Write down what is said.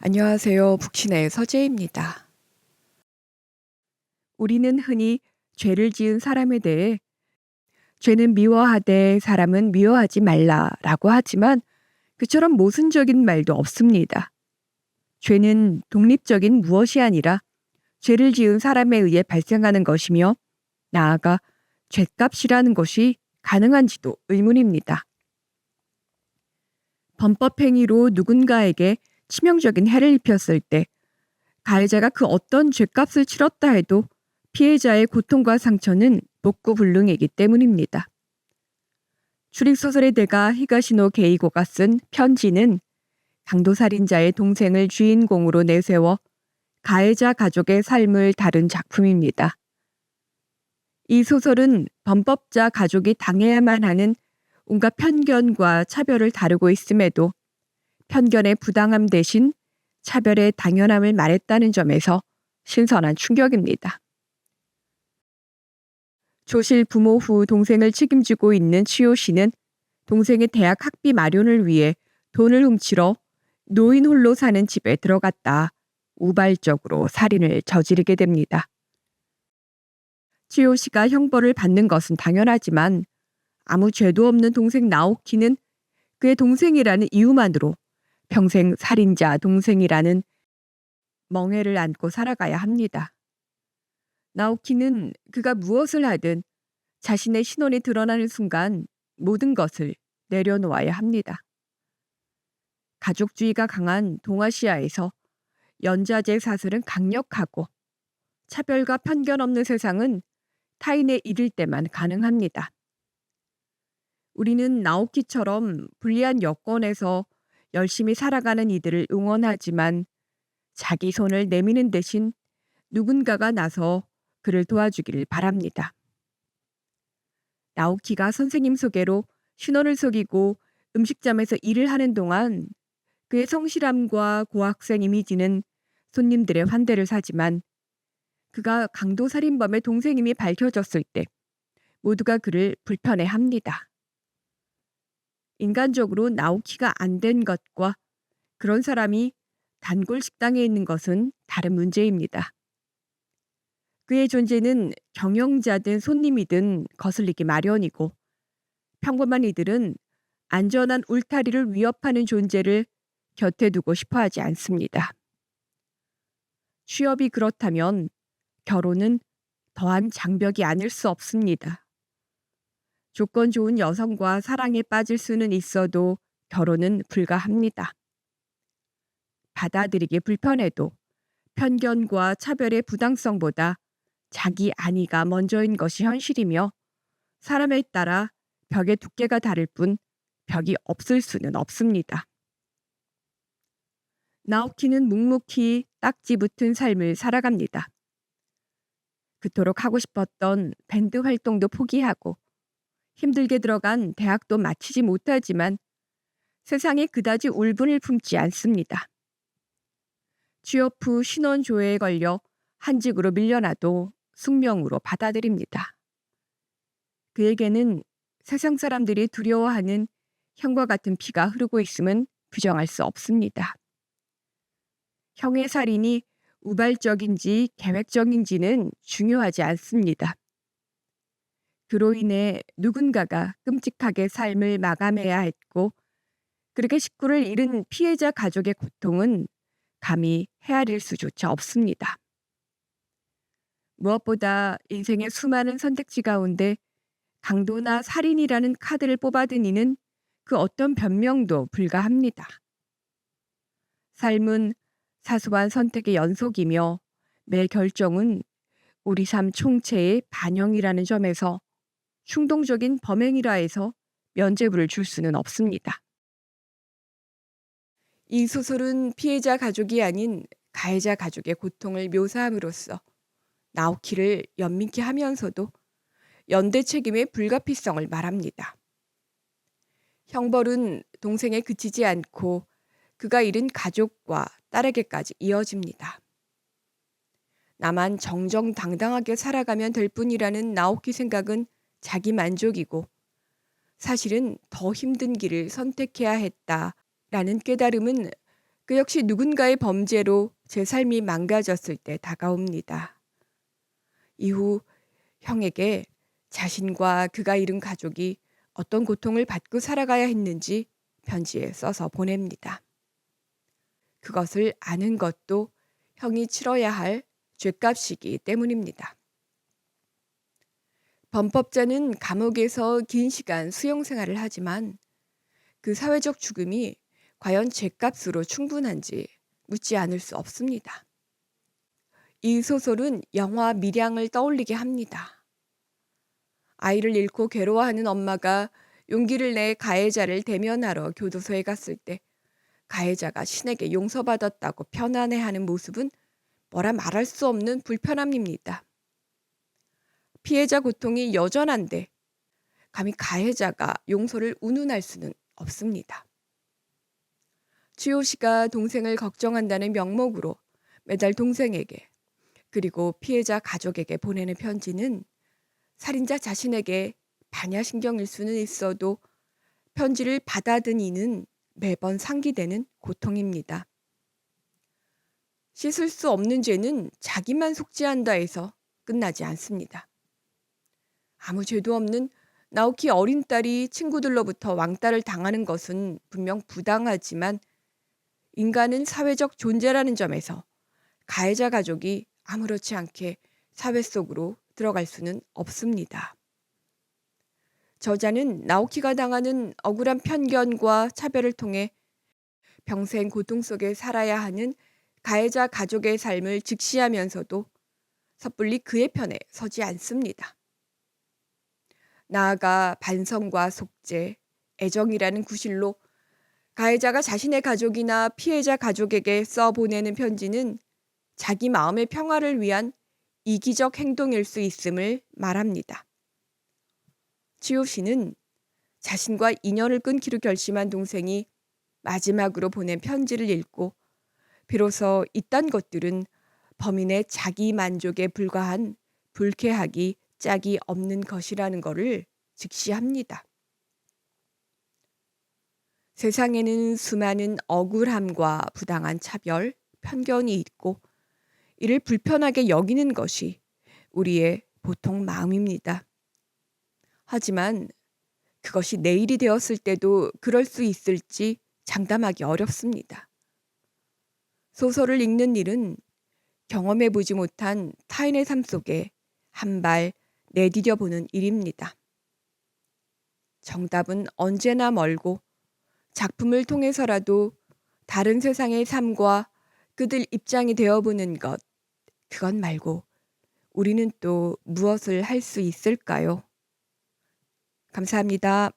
안녕하세요. 북신의 서재입니다. 우리는 흔히 죄를 지은 사람에 대해 죄는 미워하되 사람은 미워하지 말라라고 하지만 그처럼 모순적인 말도 없습니다. 죄는 독립적인 무엇이 아니라 죄를 지은 사람에 의해 발생하는 것이며 나아가 죄값이라는 것이 가능한지도 의문입니다. 범법 행위로 누군가에게 치명적인 해를 입혔을 때 가해자가 그 어떤 죄값을 치렀다 해도 피해자의 고통과 상처는 복구불능이기 때문입니다. 추리소설의 대가 히가시노 게이고가 쓴 편지는 강도살인자의 동생을 주인공으로 내세워 가해자 가족의 삶을 다룬 작품입니다. 이 소설은 범법자 가족이 당해야만 하는 온갖 편견과 차별을 다루고 있음에도 편견의 부당함 대신 차별의 당연함을 말했다는 점에서 신선한 충격입니다. 조실 부모 후 동생을 책임지고 있는 치요 씨는 동생의 대학 학비 마련을 위해 돈을 훔치러 노인 홀로 사는 집에 들어갔다 우발적으로 살인을 저지르게 됩니다. 치요 씨가 형벌을 받는 것은 당연하지만 아무 죄도 없는 동생 나오키는 그의 동생이라는 이유만으로 평생 살인자 동생이라는 멍해를 안고 살아가야 합니다. 나오키는 그가 무엇을 하든 자신의 신원이 드러나는 순간 모든 것을 내려놓아야 합니다. 가족주의가 강한 동아시아에서 연좌제 사슬은 강력하고 차별과 편견 없는 세상은 타인의 일일 때만 가능합니다. 우리는 나오키처럼 불리한 여건에서 열심히 살아가는 이들을 응원하지만 자기 손을 내미는 대신 누군가가 나서 그를 도와주기를 바랍니다. 나오키가 선생님 소개로 신호를 속이고 음식점에서 일을 하는 동안 그의 성실함과 고학생 이미지는 손님들의 환대를 사지만 그가 강도 살인범의 동생임이 밝혀졌을 때 모두가 그를 불편해합니다. 인간적으로 나오키가 안 된 것과 그런 사람이 단골 식당에 있는 것은 다른 문제입니다. 그의 존재는 경영자든 손님이든 거슬리기 마련이고 평범한 이들은 안전한 울타리를 위협하는 존재를 곁에 두고 싶어 하지 않습니다. 취업이 그렇다면 결혼은 더한 장벽이 아닐 수 없습니다. 조건 좋은 여성과 사랑에 빠질 수는 있어도 결혼은 불가합니다. 받아들이기 불편해도 편견과 차별의 부당성보다 자기 안위가 먼저인 것이 현실이며 사람에 따라 벽의 두께가 다를 뿐 벽이 없을 수는 없습니다. 나오키는 묵묵히 딱지 붙은 삶을 살아갑니다. 그토록 하고 싶었던 밴드 활동도 포기하고 힘들게 들어간 대학도 마치지 못하지만 세상에 그다지 울분을 품지 않습니다. 취업 후 신원조회에 걸려 한직으로 밀려나도 숙명으로 받아들입니다. 그에게는 세상 사람들이 두려워하는 형과 같은 피가 흐르고 있음은 부정할 수 없습니다. 형의 살인이 우발적인지 계획적인지는 중요하지 않습니다. 그로 인해 누군가가 끔찍하게 삶을 마감해야 했고 그렇게 식구를 잃은 피해자 가족의 고통은 감히 헤아릴 수조차 없습니다. 무엇보다 인생의 수많은 선택지 가운데 강도나 살인이라는 카드를 뽑아든 이는 그 어떤 변명도 불가합니다. 삶은 사소한 선택의 연속이며 매 결정은 우리 삶 총체의 반영이라는 점에서 충동적인 범행이라 해서 면죄부를 줄 수는 없습니다. 이 소설은 피해자 가족이 아닌 가해자 가족의 고통을 묘사함으로써 나오키를 연민케 하면서도 연대 책임의 불가피성을 말합니다. 형벌은 동생에 그치지 않고 그가 잃은 가족과 딸에게까지 이어집니다. 나만 정정당당하게 살아가면 될 뿐이라는 나오키 생각은 자기 만족이고 사실은 더 힘든 길을 선택해야 했다라는 깨달음은 그 역시 누군가의 범죄로 제 삶이 망가졌을 때 다가옵니다. 이후 형에게 자신과 그가 잃은 가족이 어떤 고통을 받고 살아가야 했는지 편지에 써서 보냅니다. 그것을 아는 것도 형이 치러야 할 죄값이기 때문입니다. 범법자는 감옥에서 긴 시간 수용 생활을 하지만 그 사회적 죽음이 과연 죄값으로 충분한지 묻지 않을 수 없습니다. 이 소설은 영화 밀양을 떠올리게 합니다. 아이를 잃고 괴로워하는 엄마가 용기를 내 가해자를 대면하러 교도소에 갔을 때 가해자가 신에게 용서받았다고 편안해하는 모습은 뭐라 말할 수 없는 불편함입니다. 피해자 고통이 여전한데 감히 가해자가 용서를 운운할 수는 없습니다. 주호 씨가 동생을 걱정한다는 명목으로 매달 동생에게 그리고 피해자 가족에게 보내는 편지는 살인자 자신에게 반야신경일 수는 있어도 편지를 받아든 이는 매번 상기되는 고통입니다. 씻을 수 없는 죄는 자기만 속죄한다 해서 끝나지 않습니다. 아무 죄도 없는 나오키 어린 딸이 친구들로부터 왕따를 당하는 것은 분명 부당하지만 인간은 사회적 존재라는 점에서 가해자 가족이 아무렇지 않게 사회 속으로 들어갈 수는 없습니다. 저자는 나오키가 당하는 억울한 편견과 차별을 통해 평생 고통 속에 살아야 하는 가해자 가족의 삶을 직시하면서도 섣불리 그의 편에 서지 않습니다. 나아가 반성과 속죄, 애정이라는 구실로 가해자가 자신의 가족이나 피해자 가족에게 써 보내는 편지는 자기 마음의 평화를 위한 이기적 행동일 수 있음을 말합니다. 지호 씨는 자신과 인연을 끊기로 결심한 동생이 마지막으로 보낸 편지를 읽고 비로소 이딴 것들은 범인의 자기 만족에 불과한 불쾌하기 짝이 없는 것이라는 것을 직시합니다. 세상에는 수많은 억울함과 부당한 차별, 편견이 있고 이를 불편하게 여기는 것이 우리의 보통 마음입니다. 하지만 그것이 내일이 되었을 때도 그럴 수 있을지 장담하기 어렵습니다. 소설을 읽는 일은 경험해 보지 못한 타인의 삶 속에 한 발 내디뎌 보는 일입니다. 정답은 언제나 멀고 작품을 통해서라도 다른 세상의 삶과 그들 입장이 되어보는 것, 그것 말고 우리는 또 무엇을 할 수 있을까요? 감사합니다.